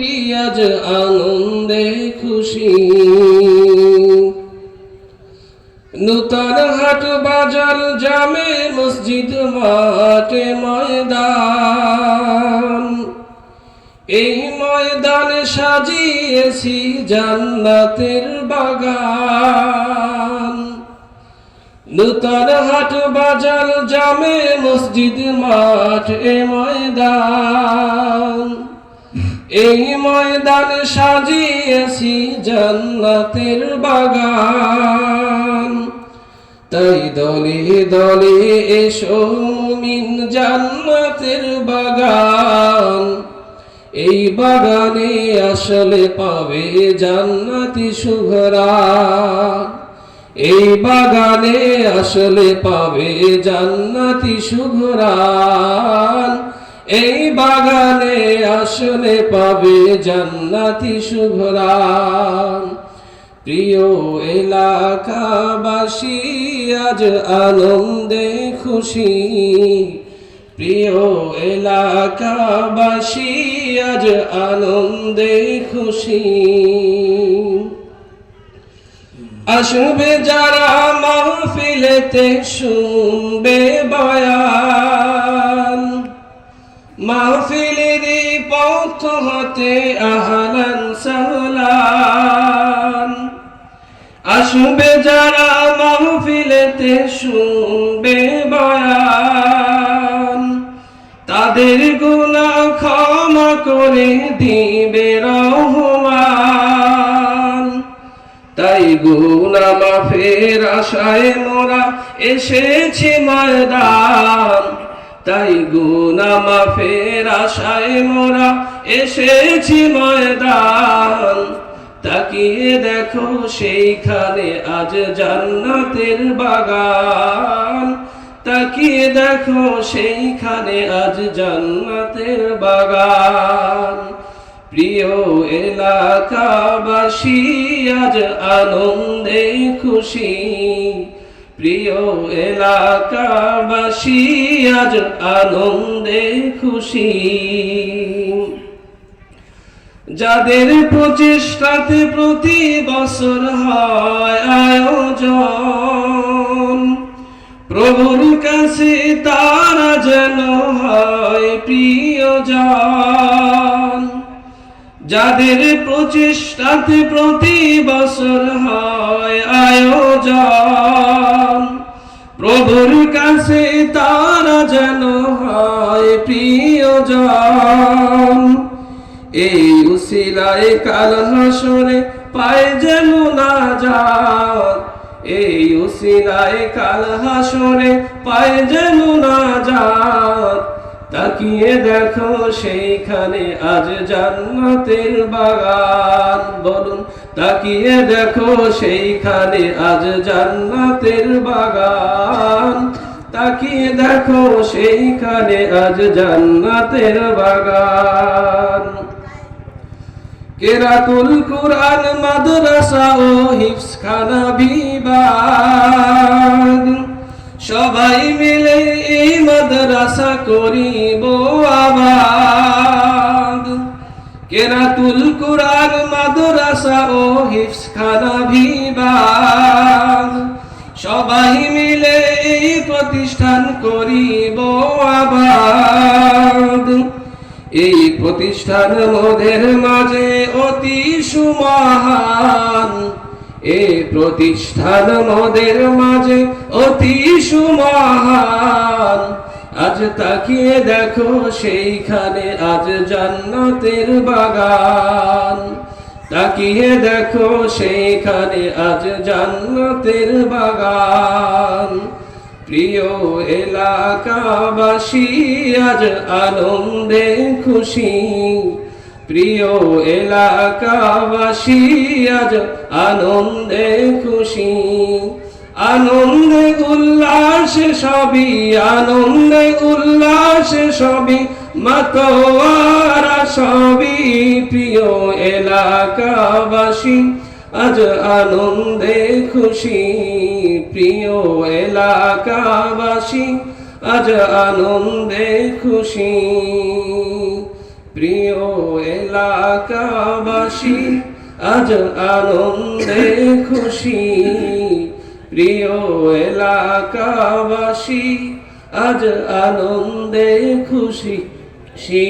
আজ আনন্দে খুশি। নূতন হাট বাজার জামে মসজিদ মাঠে ময়দান। এই ময়দানে সাজিয়েছি জান্নাতের বাগান। নূতন হাট বাজার জামে মসজিদ মাঠ এ ময়দান। এই ময়দান সাজিয়েছি জান্নাতের বাগান। তাই দলে দলে এসো মুমিন জান্নাতের বাগান। এই বাগানে আসলে পাবে জান্নাতি শুভরা এই বাগানে আসলে পাবে জান্নাতি শুভরান এই বাগানে আসলে পাবে জান্নাতি শুভরান। প্রিয় এলাকাবাসী, আজ আনন্দে খুশি। প্রিয় এলাকাবাসী, আজ আনন্দে খুশি। আসবে যারা মাহফিলেতে শুনবে বয়ান। মাহফিলের পথ হতে আহলান সাহলান। আসবে যারা মাহফিলেতে শুনবে বয়ান। তাদের গুনাহ ক্ষমা করে দিবে রহমান। তাই গুনা মাফের আশায় মোরা এসেছি ময়দান। তাই গুনা মাফের আশায় মোরা এসেছি ময়দান। তাকিয়ে দেখো সেইখানে আজ জান্নাতের বাগান। তাকিয়ে দেখো সেইখানে আজ জান্নাতের বাগান। প্রিয় এলাকাবাসী, আজ আনন্দে খুশি। প্রিয় এলাকাবাসী, আজ আনন্দে খুশি। যাদের প্রচেষ্টাতে প্রতি বছর হয় আয়োজন, প্রভুর কাছে তারা যেন হয় প্রিয়জন। যাদের প্রচেষ্টাতে প্রতি বছর হয় আয়োজন প্রভুর কাছে তারা যেন হয় প্রিয়জন। এই উসিলায় কাল হাসরে পায় না যান এই উসিলায় কাল হাসরে পায় না যান তাকিয়ে দেখো সেইখানে আজ জান্নাতের বাগান। বলুন তাকিয়ে দেখো সেইখানে আজ জান্নাতের বাগান। তাকিয়ে দেখো সেইখানে আজ জান্নাতের বাগান। কেরাতুল কুরআন, মাদ্রাসা ও হিফসখানা বিভাগ। সবাই মিলে এই মাদ্রাসা করিব আবাদ। কেরাতুল কুরআন মাদ্রাসা ও হিফসখানা বিভাগ সবাই মিলে এই প্রতিষ্ঠান করিব আবাদ। এই প্রতিষ্ঠান মোদের মাঝে অতি সুমহান। এই প্রতিষ্ঠান মোদের মাঝে অতি সুমহান। আজ তাকিয়ে দেখো সেইখানে আজ জান্নাতের বাগান। তাকিয়ে দেখো সেইখানে আজ জান্নাতের বাগান। প্রিয় এলাকাবাসী, আজ আনন্দে খুশি। প্রিয় এলাকাবাসী, আজ আনন্দে খুশি। আনন্দে উল্লাসে সবই, আনন্দে উল্লাসে সবই। মাতোয়ারা সবই প্রিয় এলাকাবাসী। আজ আনন্দে খুশি প্রিয় এলাকাবাসী। আজ আনন্দে খুশি প্রিয় এলাকাবাসী। আজ আনন্দে খুশি প্রিয় এলাকাবাসী। আজ আনন্দে খুশি খুশি